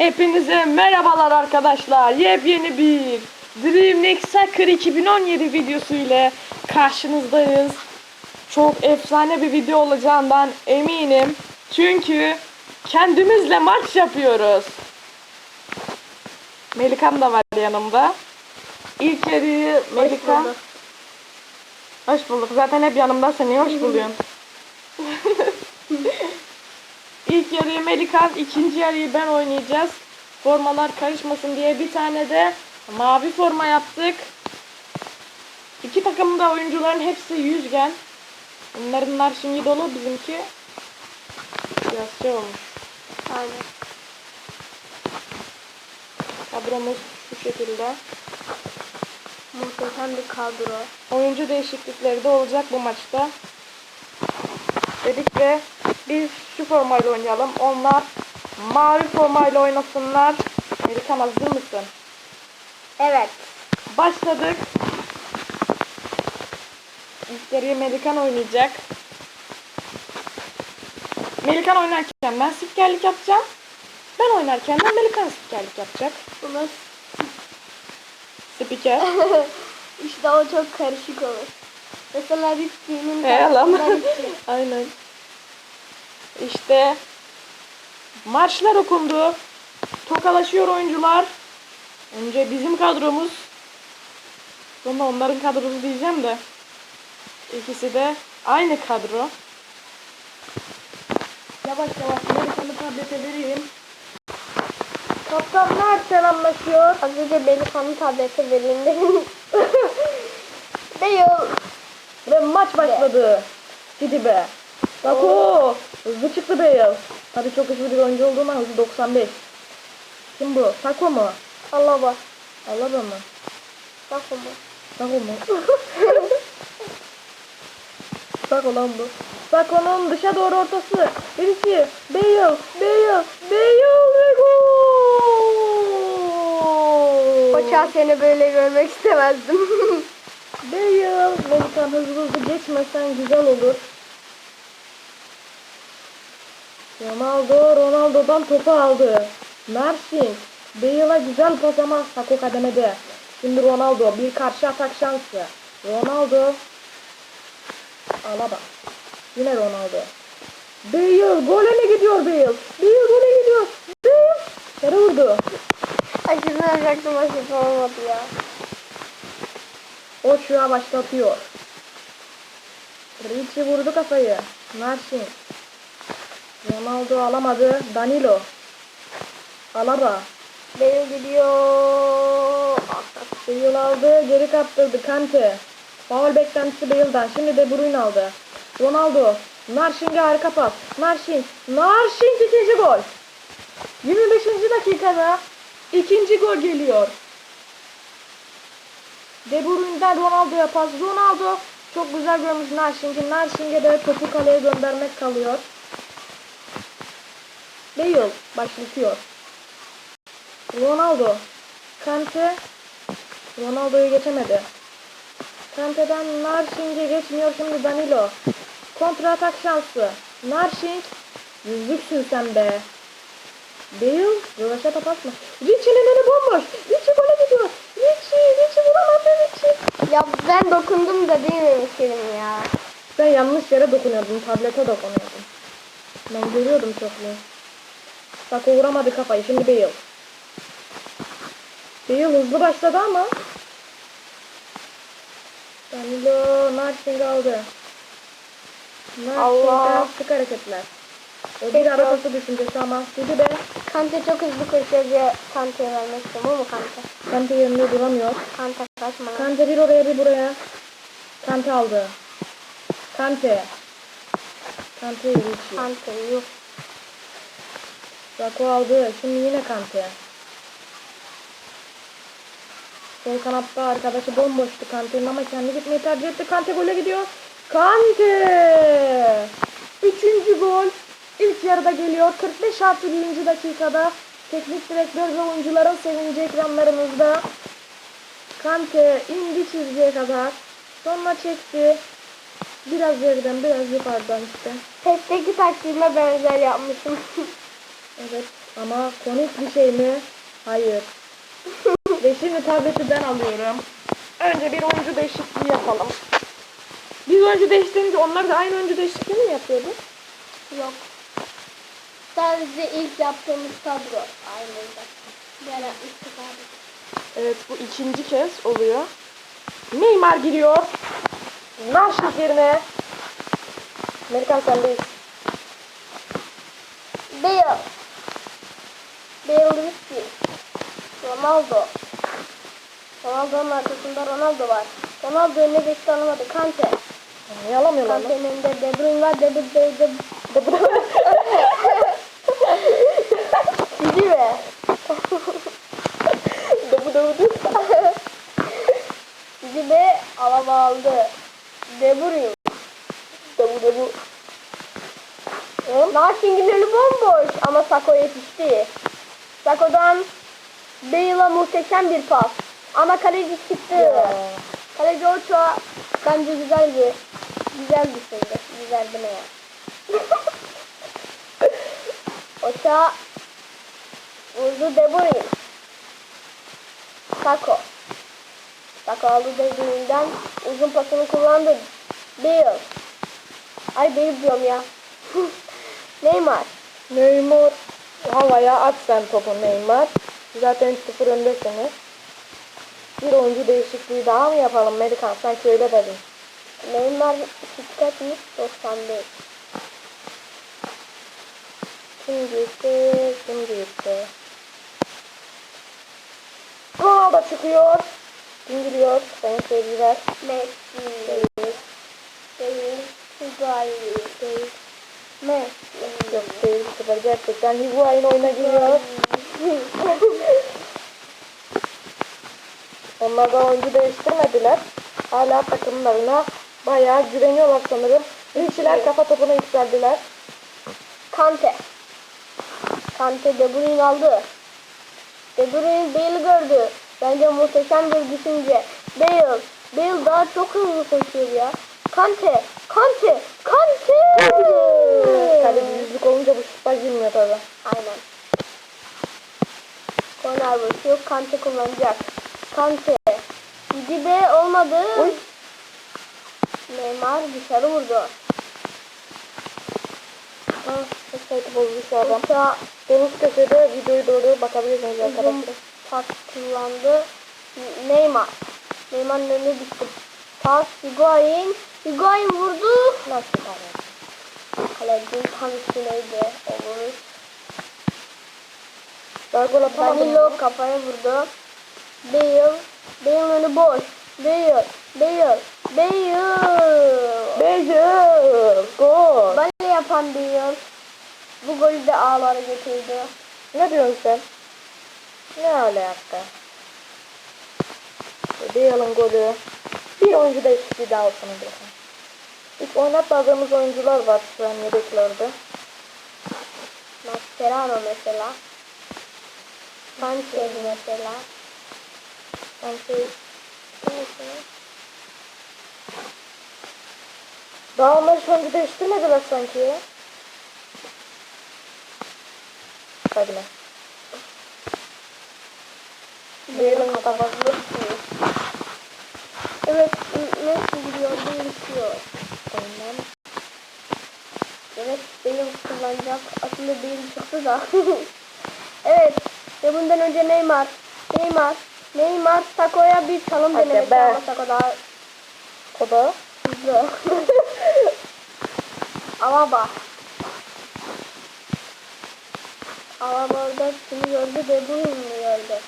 Hepinize merhabalar arkadaşlar. Yepyeni bir Dream Next Soccer 2017 videosu ile karşınızdayız. Çok efsane bir video olacağından eminim. Çünkü kendimizle maç yapıyoruz. Melikam da var yanımda. İlk yarıyı Melika... Hoş bulduk. Zaten hep yanımda seni hoş buluyorsun. İlk yarıyı Melikan, ikinci yarıyı ben oynayacağız. Formalar karışmasın diye bir tane de mavi forma yaptık. İki takımda oyuncuların hepsi yüzgen. Onların şimdi dolu bizimki biraz şey olmuş. Aynen. Kadromuz şu şekilde. Muhteşem bir kadro. Oyuncu değişiklikleri de olacak bu maçta. Dedik ve biz şu formayla oynayalım. Onlar mavi formayla oynasınlar. Melikan hazır mısın? Evet. Başladık. İlk Melikan oynayacak. Melikan oynarken ben spikerlik yapacağım. Ben oynarken de Melikan spikerlik yapacak. Bunu Spiker. işte o çok karışık olur. Mesela bir filmin He lan. Aynen. İşte maçlar okundu. Tokalaşıyor oyuncular. Önce bizim kadromuz. Sonra onların kadrosu diyeceğim de. İkisi de aynı kadro. Yavaş yavaş Amerikan'ı tablete vereyim. Kaptanlar selamlaşıyor. Az önce beni kanı tablete verildi. Değil. Ve maç başladı. Gidi be. Bak o. Hızlı çıktı Bale. Tabii çok hızlı bir oyuncu olduğundan hızlı 95. Kim bu? Sako mu? Allah bak. Alaba mı? Bak onu. Sako mu? Sako lan bu. Sako'nun dışa doğru ortası. Birisi. Bale. Bale. Bale ve gol. Seni böyle görmek istemezdim. Bale. Melikan hızlı hızlı geçmesen güzel olur. Ronaldo Ronaldo'dan topu aldı. Mersin. Bale'a güzel pas ama Sako kademede. Şimdi Ronaldo bir karşı atak şansı. Ronaldo. Alaba. Yine Ronaldo. Bale gole mi gidiyor Bale? Bale gole gidiyor. Bale. Yere vurdu. Aşırı yapacaktım aşırı olmadı ya. O şu an başlatıyor. Ricci vurdu kafayı. Mersin. Ronaldo alamadı. Danilo. Alaba. Benim gidiyor. Bale aldı. Geri kaptırdı. Kante. Foul beklentisi Bale'dan. Şimdi De Bruyne aldı. Ronaldo. Narşin'e harika pas. Narşin. Narşin ikinci gol. 25. dakikada ikinci gol geliyor. De Bruyne'den Ronaldo'ya pas. Ronaldo çok güzel görmüş Narşin'e. Narşin'e de topu kaleye göndermek kalıyor. Bale başlatıyor. Ronaldo. Kante. Ronaldo'yu geçemedi. Kante'den Narşin'e geçmiyor şimdi Danilo. Kontra atak şansı. Narşin. Yüzlüksün sen be. Bale. Röveşata pas mı? Richie'nin önü bomboş. Richie gole gidiyor. Richie. Richie vuramadı Richie. Ya ben dokundum da değil mi Kerim ya? Ben yanlış yere dokunuyordum. Tablete dokunuyordum. Ben görüyordum çok iyi. Bak o vuramadı kafayı. Şimdi Bale. Bale hızlı başladı ama. Danilo Narşing aldı. Narşing'den sık hareketler. O bir arabası düşüncesi ama. Hadi be. Kante çok hızlı koşuyor diye Kante'ye vermek istiyorum ama Kante. Kante yerinde duramıyor. Kante kaçma. Kante bir oraya bir buraya. Kante aldı. Kante. Kante Richie. Kante yok. Sako aldı. Şimdi yine Kante. Sol kanatta arkadaşı bomboştu Kante'nin ama kendi gitmeyi tercih etti. Kante gole gidiyor. Kante! Üçüncü gol. İlk yarıda geliyor. 45 artı birinci dakikada. Teknik direktör ve oyuncuların sevinci ekranlarımızda. Kante indi çizgiye kadar. Sonra çekti. Biraz yerden biraz yukarıdan işte. Testeki taktiğime benzer yapmışım. Evet ama komik bir şey mi? Hayır. Ve şimdi tableti ben alıyorum. Önce bir oyuncu değişikliği yapalım. Biz oyuncu değiştirince onlar da aynı oyuncu değişikliği mi yapıyordu? Yok. Sadece ilk yaptığımız kadro aynıydı. Abi. Evet bu ikinci kez oluyor. Neymar giriyor. Naşrik yerine. Amerikan sendeyiz. Bale. Bale Messi. Ronaldo. Ronaldo'nun arkasında Ronaldo var. Ronaldo önüne geçti alamadı. Kante. Niye alamıyorlar lan? Kante'nin önünde De Bruyne var. De Bruyne. De, de, De Bruyne. Bizi be. De bu de bu de. Bizi be alava aldı. De Bruyne. De bu de bu. Narsing'in önü bomboş ama Sako yetişti. Sako'dan Bale'a muhteşem bir pas. Ama kaleci çıktı. Kaleci Ochoa bence güzel bir güzel bir şeydi. Güzel bir ne ya. Ochoa vurdu De Bruyne. Sako. Sako aldı De Bruyne'den uzun pasını kullandı. Bale. Ay Bale diyorum ya. Neymar. Neymar. Havaya at sen topu Neymar. Zaten 0 öndesiniz. Bir oyuncu değişikliği daha mı yapalım Amerikan? Sanki öyle dedin. Neymar dikkatmiş 95. Kim gitti? Kim gitti? Ronaldo çıkıyor. Kim giriyor? Sayın seyirciler. Messi. Değil. Değil. Higuain. Değil. Messi. Sefer gerçekten Higuain oyuna giriyor. Onlar da oyuncu değiştirmediler. Hala takımlarına bayağı güveniyorlar sanırım. İlçiler kafa topuna yükseldiler. Kante. Kante De Bruyne aldı. De Bruyne Bale'i gördü. Bence muhteşem bir düşünce. Bale. Bale daha çok hızlı koşuyor ya. Kante. Kante. Kante. Kaleci yüzlük olunca bu şutlar girmiyor tabi. Aynen. Korner vuruşu Kante kullanacak. Kante. Gidi be olmadı. Uy. Neymar dışarı vurdu. Ha, sayıtı bozdu şu adam. Uça Deniz köşede videoyu doğru bakabilirsiniz arkadaşlar. pas kullandı. Neymar. Neymar'ın önüne düştü. Pas Higuain. Higuain vurdu. Nasıl tane? Kalecinin tam üstüneydi. O vuruş. Daha gol atamadım. Danilo kafaya vurdu. Bale. Bale'ın önü boş. Bale. Bale. Bale. Beyaz. Gol. Bale yapan Bale. Bu golü de ağlara getirdi. Ne diyorsun sen? Ne alaka? Beyal'ın golü. Bir oyuncu değişikliği daha olsun bırakın. Hiç oynatmadığımız oyuncular var şu an yedeklerde. Mascherano mesela. Sanchez mesela. Sanki... Neyse. Daha onlar hiç oyuncu değiştirmediler sanki ya. Hadi lan. Beyal'ın kafası. Evet, Messi gidiyor, Bale istiyor. Aynen. Evet, Bale kullanacak. Aslında Bale çıktı da. evet, ve bundan önce Neymar. Neymar. Neymar Sako'ya bir çalım Hadi denemesi be. ama Sako daha O da hızlı. Alaba. Alaba orada kimi gördü? De Bruyne'i gördü.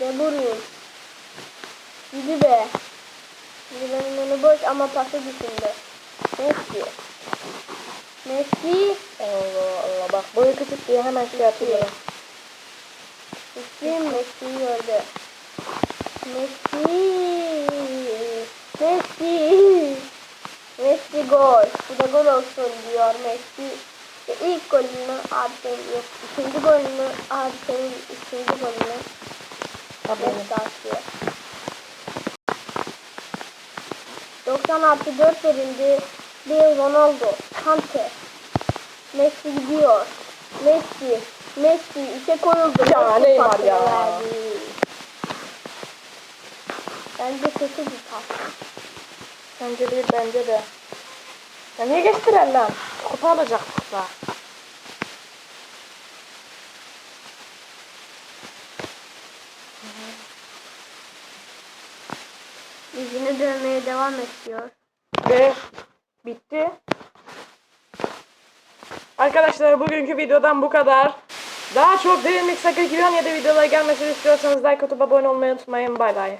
De Bruyne. Gidi be. Gidi'nin önü boş ama pası düşündü. Messi. Messi. Allah Allah bak boyu küçük diye hemen şey yapıyor. Messi Messi'yi gördü. Messi. Messi. Messi gol. Bu da gol olsun diyor Messi. Ve ilk golünü Arsenal yok. İkinci golünü Arsenal ikinci golünü Tabii. Messi atıyor. 90 artı 4 verildi. Bir Ronaldo. Kante. Messi gidiyor. Messi. Messi işe koyuldu. Ya, Messi Neymar ya. verdi. Bence kötü bir pas. Bence değil bence de. Ya niye geçtiler lan? Kupa alacaktık da. Yüzünü dövmeye devam ediyor. Ve bitti. Arkadaşlar bugünkü videodan bu kadar. Daha çok derinlik sakın 2017 videoları gelmesini istiyorsanız like atıp abone olmayı unutmayın. Bay bay.